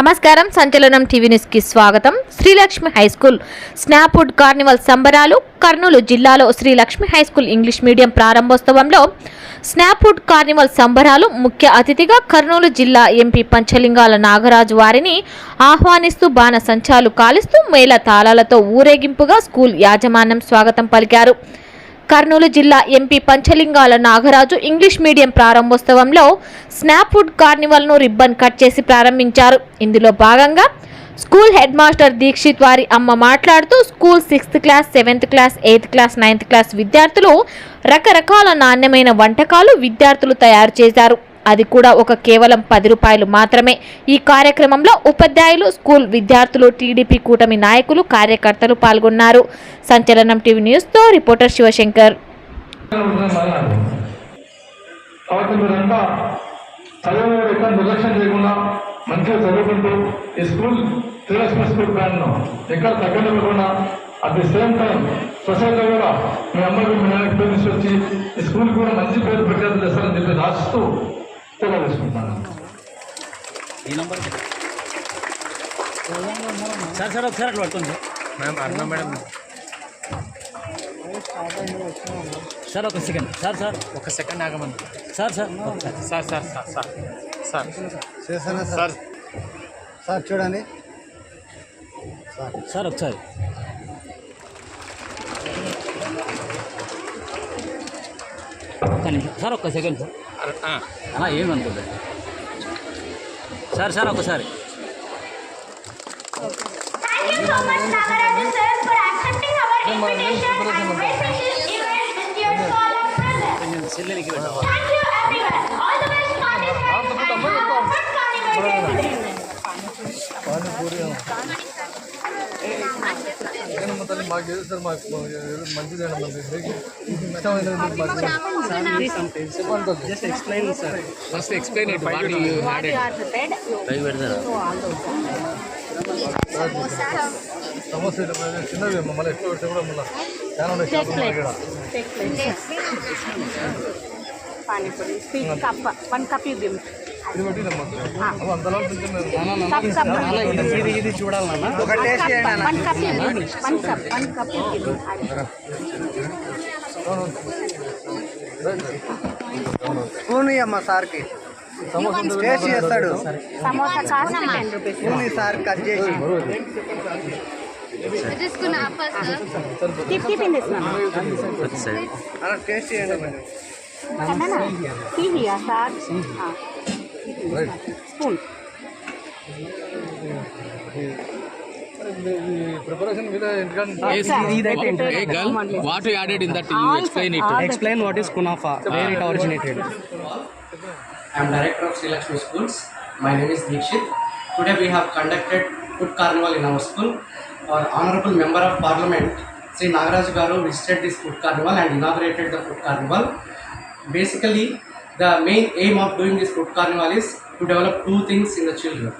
నమస్కారం సంచలనం టీవీ న్యూస్కి స్వాగతం. Srilakshmi high school Snapwood carnival సంబరాలు కర్నూలు జిల్లాలో Srilakshmi high school English medium ప్రారంభోత్సవంలో స్నాప్వుడ్ carnival సంబరాలు ముఖ్య అతిథిగా కర్నూలు జిల్లా ఎంపీ పంచలింగాల నాగరాజు వారిని ఆహ్వానిస్తూ బాణ సంచాలు కాలుస్తూ మేళ తాళాలతో ఊరేగింపుగా స్కూల్ యాజమాన్యం స్వాగతం పలికారు. కర్నూలు జిల్లా MP Panchalingala Nagaraju English medium ప్రారంభోత్సవంలో స్నాప్ఫుడ్ కార్నివల్ను రిబ్బన్ కట్ చేసి ప్రారంభించారు. ఇందులో భాగంగా స్కూల్ హెడ్ మాస్టర్ దీక్షిత్ వారి అమ్మ మాట్లాడుతూ school sixth class seventh class eighth class ninth class విద్యార్థులు రకరకాల నాణ్యమైన వంటకాలు విద్యార్థులు తయారు చేశారు. అది కూడా ఒక కేవలం పది రూపాయలు మాత్రమే. ఈ కార్యక్రమంలో ఉపాధ్యాయులు స్కూల్ విద్యార్థులు టీడీపీ కూటమి నాయకులు కార్యకర్తలు పాల్గొన్నారు. సంచలనం టీవీ న్యూస్తో రిపోర్టర్ శివశంకర్. నిర్లక్ష్యం చేయకుండా మంచిగా చదువుకుంటూ ఈ స్కూల్ శ్రీలక్ష్మి స్కూల్ ఎక్కడ తగ్గనివ్వకుండా అట్ ది సేమ్ టైం సొసైటీలో కూడా మీ అమ్మకి మీ నాన్నకి పేరు తీసుకొచ్చి ఈ స్కూల్ కూడా మంచి పేరు ప్రఖ్యాతి చేస్తారని చెప్పి రాస్తూ ఈ నంబర్ సార్ సార్ ఒకసారి అట్లా పట్టుకోండి మ్యామ్ అరుణ మేడం సార్ ఒక సెకండ్ సార్ సార్ ఒక సెకండ్ ఆగమని సార్ సార్ ఒకసారి. Sir sir sir sir sir చేస్తానా సార్ సార్ సార్ చూడండి సార్ ఒకసారి ఒక్క నిమిషం సార్ ఒక్క సెకండ్ సార్ అర- ఆ, అలా ఏమనుకోలేదు సార్ సార్ ఒకసారి Thank today. తల్లి మాకు సార్ మాకు మంచిది ఫస్ట్ ఎక్స్ప్లెయిన్ సమస్య చిన్నవి మళ్ళీ ఎక్కువ కూడా మళ్ళీ చాలా ఉన్నాయి షాపులు పానీపూరి కప్ వన్ కప్ ఇది ఇది ఇది చూడాలన్నా? ఒక టేస్ట్ చేయండి అన్న. One cup you give one cup one cup you give spoon అమ్మ సార్కి. టేస్ట్ చేస్తాడు. సమోసా స్పూన్ సార్ కట్ చేసి. టిప్ టిప్ ఇన్ దిస్ అలా టేస్ట్ చేయండి సార్? స్పూన్ ఇంటికాడ a girl what you added in that you explain it Explain what is kunafa, where it originated. I am director of Sri Lakshmi Schools. My name is Dikshit. Today we have conducted food carnival in our school. Our honorable member of parliament, Sri Nagaraj Garu, visited this food carnival and inaugurated the food carnival. Basically, the main aim of doing this food carnival is to develop two things in the children.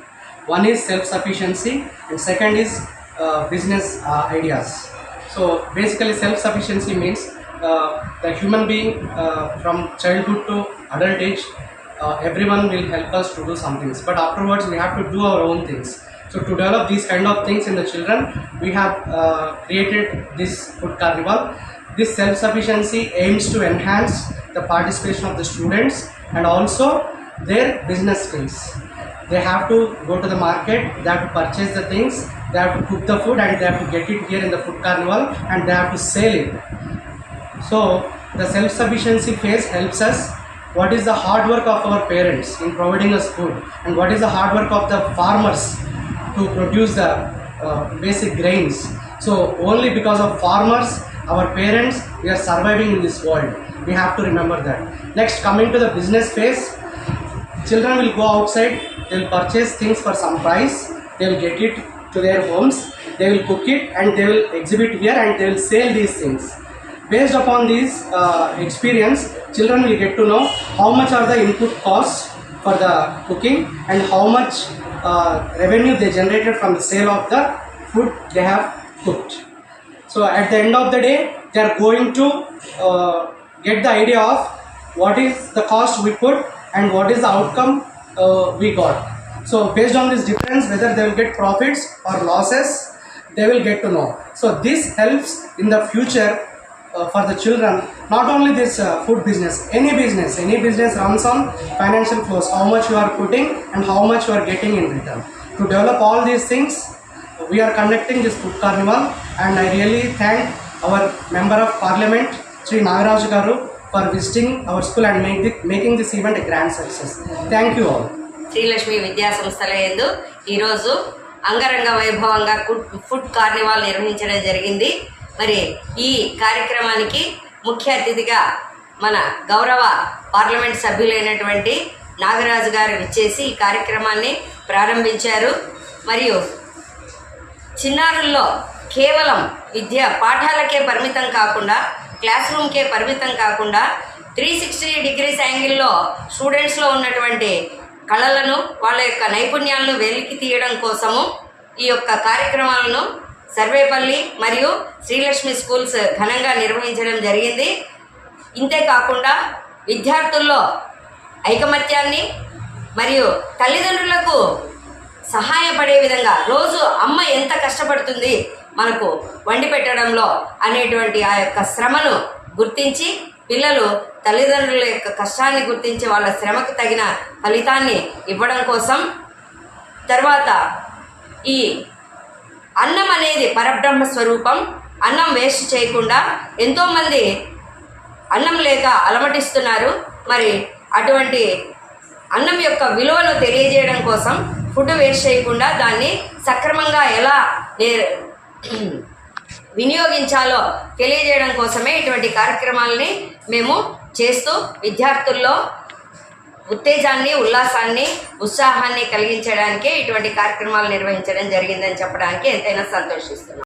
One is self-sufficiency and second is uh, business uh, ideas. So basically self-sufficiency means uh, the human being uh, from childhood to adult age, uh, everyone will help us to do some things. But afterwards we have to do our own things. So to develop these kind of things in the children, we have uh, created this food carnival. This self-sufficiency aims to enhance the participation of the students and also their business skills. They have to go to the market they have to purchase the things they have to cook the food and they have to get it here in the food carnival and they have to sell it. So the self-sufficiency phase helps us. What is the hard work of our parents in providing us food? And what is the hard work of the farmers to produce the uh, basic grains? So only because of farmers our parents we are surviving in this world. We have to remember that. Next coming to the business phase. Children will go outside. They will purchase things for some price. They will get it to their homes. They will cook it and they will exhibit here and they will sell these things. Based upon this uh, experience children will get to know how much are the input costs for the cooking and how much uh, revenue they generated from the sale of the food they have cooked so at the end of the day they are going to uh, get the idea of what is the cost we put and what is the outcome uh, we got So based on this difference, whether they will get profits or losses, they will get to know. So this helps in the future uh, for the children. Not only this uh, food business, any business, any business runs on financial flows. How much you are putting and how much you are getting in return. To develop all these things, we are conducting this food carnival, and I really thank our member of parliament, Sri Nagaraj Garu, for visiting our school and make the, making this event a grand success. Thank you all. Srilakshmi విద్యా సంస్థల ఎందు ఈరోజు అంగరంగ వైభవంగా food carnival నిర్వహించడం జరిగింది మరి ఈ కార్యక్రమానికి ముఖ్య అతిథిగా మన గౌరవ పార్లమెంట్ సభ్యులైనటువంటి నాగరాజు గారు విచ్చేసి ఈ కార్యక్రమాన్ని ప్రారంభించారు మరియు చిన్నారుల్లో కేవలం విద్య పాఠాలకే పరిమితం కాకుండా క్లాస్ రూమ్కే పరిమితం కాకుండా త్రీ సిక్స్టీ డిగ్రీస్ యాంగిల్లో స్టూడెంట్స్లో ఉన్నటువంటి కళలను వాళ్ళ యొక్క నైపుణ్యాలను వెలికి తీయడం కోసము ఈ యొక్క కార్యక్రమాలను సర్వేపల్లి మరియు శ్రీలక్ష్మి స్కూల్స్ ఘనంగా నిర్వహించడం జరిగింది. ఇంతే కాకుండా విద్యార్థుల్లో ఐకమత్యాన్ని మరియు తల్లిదండ్రులకు సహాయపడే విధంగా రోజు అమ్మ ఎంత కష్టపడుతుంది మనకు వండి పెట్టడంలో అనేటువంటి ఆ యొక్క శ్రమను గుర్తించి పిల్లలు తల్లిదండ్రుల యొక్క కష్టాన్ని గుర్తించి వాళ్ళ శ్రమకు తగిన ఫలితాన్ని ఇవ్వడం కోసం తర్వాత ఈ అన్నం అనేది పరబ్రహ్మ స్వరూపం. అన్నం వేస్ట్ చేయకుండా ఎంతోమంది అన్నం లేక అలమటిస్తున్నారు. మరి అటువంటి అన్నం యొక్క విలువను తెలియజేయడం కోసం ఫుడ్ వేస్ట్ చేయకుండా దాన్ని సక్రమంగా ఎలా వినియోగించాలో తెలియజేయడం కోసమే ఇటువంటి కార్యక్రమాలని మేము చేస్తూ విద్యార్థుల్లో ఉత్తేజాన్ని ఉల్లాసాన్ని ఉత్సాహాన్ని కలిగించడానికే ఇటువంటి కార్యక్రమాలు నిర్వహించడం జరిగిందని చెప్పడానికి ఎంతైనా సంతోషిస్తున్నాం.